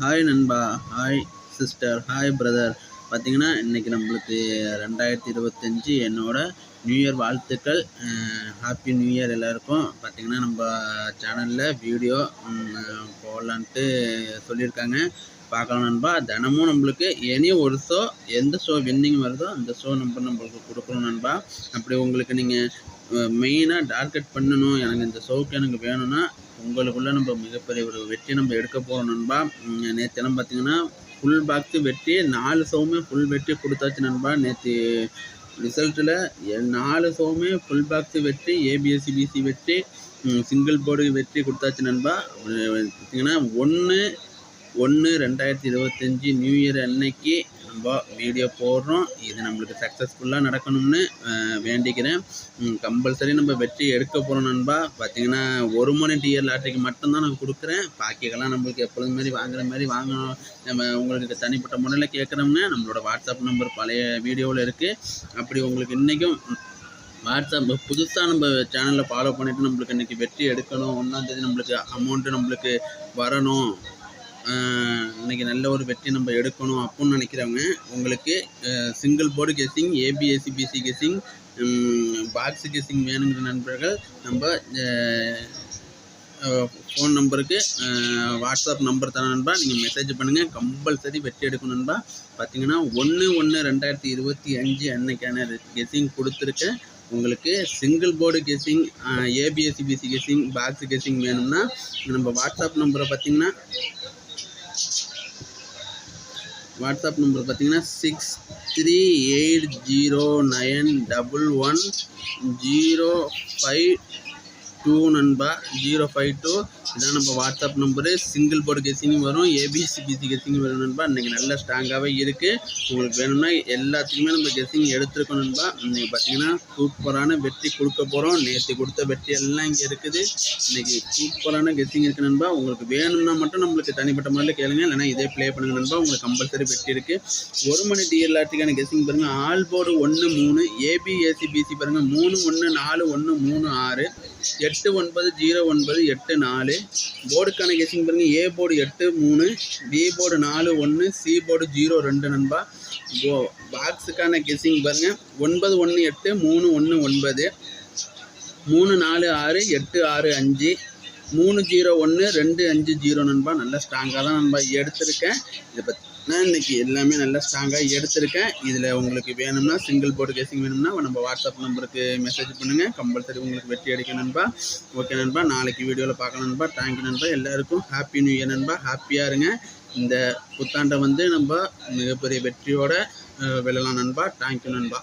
Hi நண்பா hi sister hi brother பார்த்தீங்கன்னா இன்றைக்கி நம்மளுக்கு ரெண்டாயிரத்தி இருபத்தஞ்சி என்னோடய நியூ இயர் வாழ்த்துக்கள். ஹாப்பி நியூ இயர் எல்லாருக்கும். பார்த்தீங்கன்னா நம்ம சேனலில் வீடியோ போடலான்ட்டு சொல்லியிருக்காங்க. பார்க்கலாம் நண்பா. தினமும் நம்மளுக்கு எனி ஒரு ஷோ எந்த ஷோ வின்னிங் வருதோ அந்த ஷோ நம்பர் நம்மளுக்கு கொடுக்கணும் நண்பா. அப்படி உங்களுக்கு நீங்கள் மெயினாக டார்கெட் பண்ணணும். எனக்கு இந்த ஷோக்கு எனக்கு வேணும்னா உங்களுக்குள்ளே நம்ம மிகப்பெரிய ஒரு வெற்றி நம்ம எடுக்க போகிறோம் நண்பா. நேற்று எல்லாம் பார்த்தீங்கன்னா ஃபுல் பாக்ஸு வெட்டி நாலு சோமே ஃபுல் வெட்டி கொடுத்தாச்சு நண்பா. நேற்று ரிசல்ட்டில் நாலு சோமே ஃபுல் பாக்ஸு வெட்டி ஏபிஎஸ்சி பிசி வெட்டி சிங்கிள் போர்டு வெற்றி கொடுத்தாச்சு நண்பா. பார்த்தீங்கன்னா ஒன்று ஒன்று ரெண்டாயிரத்தி இருபத்தஞ்சி நியூ இயர் அன்னைக்கு நம்ம வீடியோ போடுறோம். இது நம்மளுக்கு சக்ஸஸ்ஃபுல்லாக நடக்கணும்னு வேண்டிக்கிறேன். கம்பல்சரி நம்ம வெற்றி எடுக்க போகிறோம் நண்பா. பார்த்தீங்கன்னா ஒரு மணி டிஆர் லாட்டரிக்கு மட்டும்தான் நான் கொடுக்குறேன். பாக்கியெல்லாம் நம்மளுக்கு எப்பொழுது மாதிரி வாங்குற மாதிரி வாங்கணும். நம்ம உங்களுக்கு தனிப்பட்ட முறையில் கேட்குறோம்னா நம்மளோட வாட்ஸ்அப் நம்பர் பழைய வீடியோவில் இருக்குது அப்படி உங்களுக்கு இன்றைக்கும் வாட்ஸ்அப் புதுசாக நம்ம சேனலில் ஃபாலோ பண்ணிவிட்டு நம்மளுக்கு இன்றைக்கி வெற்றி எடுக்கணும். ஒன்றாந்தேதி நம்மளுக்கு அமௌண்ட்டு நம்மளுக்கு வரணும். இன்றைக்கி நல்ல ஒரு வெற்றி நம்ம எடுக்கணும் அப்புடின்னு நினைக்கிறவங்க உங்களுக்கு single board guessing ABSC BC guessing box guessing வேணுங்கிற நண்பர்கள் நம்ம ஃபோன் நம்பருக்கு வாட்ஸ்அப் நம்பர் தர நண்பா. நீங்கள் மெசேஜ் பண்ணுங்கள் கம்பல்சரி வெற்றி எடுக்கும் நண்பா. பார்த்தீங்கன்னா ஒன்று ஒன்று ரெண்டாயிரத்தி இருபத்தி அஞ்சு அன்னைக்கான கெஸ்ஸிங் கொடுத்துருக்கேன் உங்களுக்கு single board guessing ABSC BC guessing box guessing வேணும்னா நம்ம வாட்ஸ்அப் நம்பரை பார்த்தீங்கன்னா வாட்ஸ்அப் நம்பர் பார்த்தீங்கன்னா six three eight zero nine double one zero five two நண்பா ஜீரோ ஃபைவ் டூ. இதான் நம்ம WhatsApp number. Single board guessing வரும். ஏபிசி பிசி கெஸிங் வரும் நண்பா. இன்றைக்கி நல்ல ஸ்ட்ராங்காகவே இருக்குது உங்களுக்கு வேணும்னா எல்லாத்துக்குமே நம்ம கெசிங் எடுத்துருக்கோம் நண்பா. இன்றைக்கி பார்த்தீங்கன்னா சூப்பரான வெற்றி கொடுக்க போகிறோம் நேற்று கொடுத்த வெற்றி எல்லாம் இங்கே இருக்குது. இன்றைக்கி சூப்பரான கெஸிங் இருக்குது நண்பா. உங்களுக்கு வேணும்னா மட்டும் நம்மளுக்கு தனிப்பட்ட முறையில் கேளுங்க. இல்லைனா இதே ப்ளே பண்ணுங்க நண்பா. உங்களுக்கு கம்பல்சரி வெற்றி இருக்குது ஒரு மணி டிஎல்ஆர்டிக்கான கெஸிங் பாருங்கள் ஆல் போர்டு ஒன்று மூணு ஏபிஎஸ்சி பிசி பாருங்கள் மூணு ஒன்று நாலு ஒன்று மூணு ஆறு. எட்டு ஒன்பது ஜீரோ ஒன்பது எட்டு நாலு. போர்டுக்கான கெஸிங் பாருங்கள் ஏ போர்டு எட்டு மூணு பி போர்டு நாலு ஒன்று சி போர்டு ஜீரோ ரெண்டு நண்பா. போ பாக்ஸுக்கான கெஸிங் பாருங்கள் ஒன்பது ஒன்று எட்டு மூணு ஒன்று ஒன்பது. மூணு நாலு ஆறு எட்டு ஆறு அஞ்சு. மூணு ஜீரோ ஒன்று ரெண்டு அஞ்சு ஜீரோ நண்பா. நல்லா ஸ்ட்ராங்காக தான் நண்பா எடுத்திருக்கேன். இதை பற்றி நான் இன்றைக்கி எல்லாமே நல்லா ஸ்ட்ராங்காக எடுத்திருக்கேன். இதில் உங்களுக்கு வேணும்னா சிங்கிள் போர்டு கேசிங் வேணும்னா நம்ம வாட்ஸ்அப் நம்பருக்கு மெசேஜ் பண்ணுங்கள் கம்பல்சரி உங்களுக்கு வெற்றி அடிக்க நண்பா. ஓகே நண்பா நாளைக்கு வீடியோவில் பார்க்கலாம் நண்பா. தேங்க்யூ நண்பா. எல்லாருக்கும் ஹாப்பி நியூ இயர் நண்பா. ஹாப்பியாக இருங்க. இந்த புத்தாண்டை வந்து நம்ம மிகப்பெரிய வெற்றியோடு வெல்லலாம் நண்பா. தேங்க்யூ நண்பா.